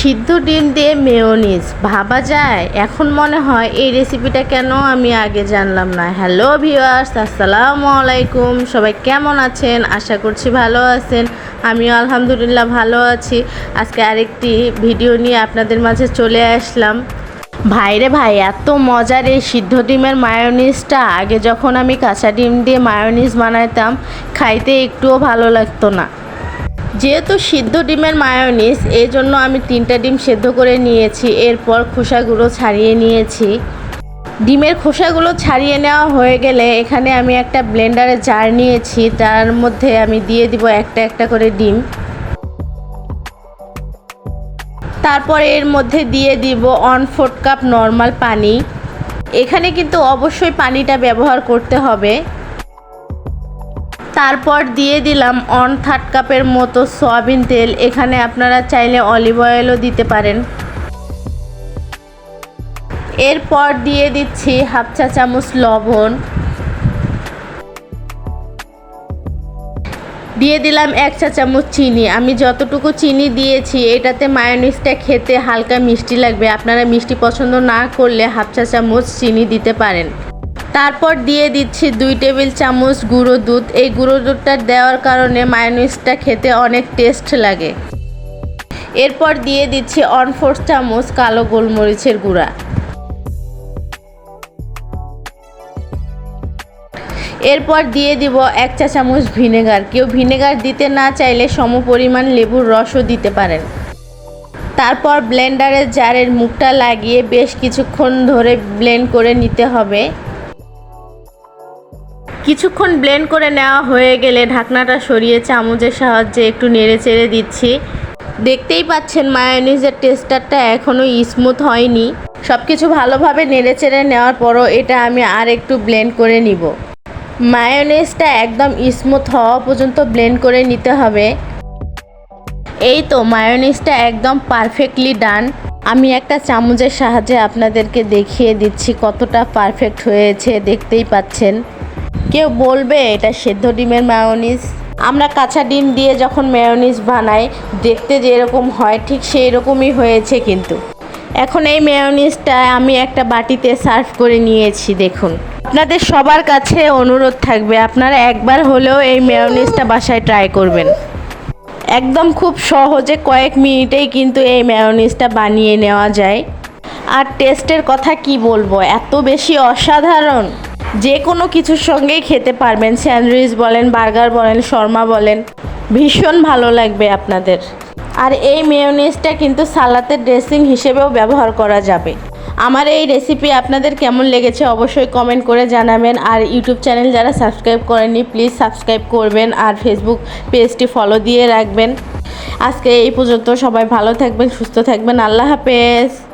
সিদ্ধ ডিম দিয়ে মেয়োনিজ। ভাবা যায়, এখন মনে হয় এই রেসিপিটা কেন আমি আগে জানলাম না। হ্যালো ভিউয়ার্স আসসালামু আলাইকুম। সবাই কেমন আছেন? আশা করছি ভালো আছেন। আমিও আলহামদুলিল্লাহ ভালো আছি। আজকে আরেকটি ভিডিও নিয়ে আপনাদের মাঝে চলে আসলাম। ভাইরে ভাই, এত মজার এই সিদ্ধ ডিমের মায়োনিজটা আগে যখন আমি কাঁচা ডিম দিয়ে মায়োনিজ বানাইতাম, খাইতে একটুও ভালো লাগতো না। যেহেতু সিদ্ধ ডিমের মায়োনিজ এই জন্য আমি তিনটা ডিম সেদ্ধ করে নিয়েছি। এরপর খোসাগুলো ছাড়িয়ে নিয়েছি। ডিমের খোসাগুলো ছাড়িয়ে নেওয়া হয়ে গেলে এখানে আমি একটা ব্লেন্ডারে জার নিয়েছি। তার মধ্যে আমি দিয়ে দিব একটা একটা করে ডিম। তারপর এর মধ্যে দিয়ে দিব অন ফোর্থ কাপ নর্মাল পানি। এখানে কিন্তু অবশ্যই পানিটা ব্যবহার করতে হবে। তারপর দিয়ে দিলাম অন থার্ড কাপের মতো সয়াবিন তেল। এখানে আপনারা চাইলে অলিভ অয়েলও দিতে পারেন। এরপর দিয়ে দিচ্ছি হাফ চা চামচ লবণ। দিয়ে দিলাম এক চা চামচ চিনি। আমি যতটুকু চিনি দিয়েছি, এটাতে মায়োনিজটা খেতে হালকা মিষ্টি লাগবে। আপনারা মিষ্টি পছন্দ না করলে হাফ চা চামচ চিনি দিতে পারেন। তারপর দিয়ে দিচ্ছি দুই টেবিল চামচ গুঁড়ো দুধ। এই গুঁড়ো দুধটা দেওয়ার কারণে মায়োনিজটা খেতে অনেক টেস্ট লাগে। এরপর দিয়ে দিচ্ছি অন চামচ কালো গোলমরিচের গুঁড়া। এরপর দিয়ে দিব এক চা চামচ ভিনেগার। কেউ ভিনেগার দিতে না চাইলে সমপরিমাণ লেবুর রসও দিতে পারেন। তারপর ব্লেন্ডারের জারের মুখটা লাগিয়ে বেশ কিছুক্ষণ ধরে ব্লেন্ড করে নিতে হবে। কিছুক্ষণ ব্লেন্ড করে নেওয়া হয়ে গেলে ঢাকনাটা সরিয়ে চামচের সাহায্যে একটু নেড়ে চেড়ে দিচ্ছি। দেখতেই পাচ্ছেন মায়োনিজের টেস্টারটা এখনও স্মুথ হয়নি। সব কিছু ভালোভাবে নেড়ে চেড়ে নেওয়ার পরও এটা আমি আর একটু ব্লেন্ড করে নিব। মায়োনিজটা একদম স্মুথ হওয়া পর্যন্ত ব্লেন্ড করে নিতে হবে। এই তো মায়োনিজটা একদম পারফেক্টলি ডান আমি একটা চামচের সাহায্যে আপনাদেরকে দেখিয়ে দিচ্ছি কতটা পারফেক্ট হয়েছে, দেখতেই পাচ্ছেন। কেউ বলবে এটা সেদ্ধ ডিমের মায়োনিজ আমরা কাঁচা ডিম দিয়ে যখন মেয়োনিজ বানাই, দেখতে যেরকম হয়, ঠিক সেই রকমই হয়েছে কিন্তু। এখন এই মেয়োনিজটা আমি একটা বাটিতে সার্ভ করে নিয়েছি, দেখুন। আপনাদের সবার কাছে অনুরোধ থাকবে, আপনারা একবার হলেও এই মেয়োনিজটা বাসায় ট্রাই করবেন। একদম খুব সহজে কয়েক মিনিটেই কিন্তু এই মেয়োনিজটা বানিয়ে নেওয়া যায়। আর টেস্টের কথা কি বলব, এত বেশি অসাধারণ! যে কোনো কিছুর সঙ্গেই খেতে পারবেন। স্যান্ডউইচ বলেন, বার্গার বলেন, শর্মা বলেন। ভীষণ ভালো লাগবে আপনাদের। আর এই মেয়োনিজটা কিন্তু সালাতের ড্রেসিং হিসেবেও ব্যবহার করা যাবে। আমার এই রেসিপি আপনাদের কেমন লেগেছে অবশ্যই কমেন্ট করে জানাবেন। আর ইউটিউব চ্যানেল যারা সাবস্ক্রাইব করেননি, প্লিজ সাবস্ক্রাইব করবেন আর ফেসবুক পেজটি ফলো দিয়ে রাখবেন। আজকে এই পর্যন্ত সবাই ভালো থাকবেন, সুস্থ থাকবেন। আল্লাহ হাফেজ।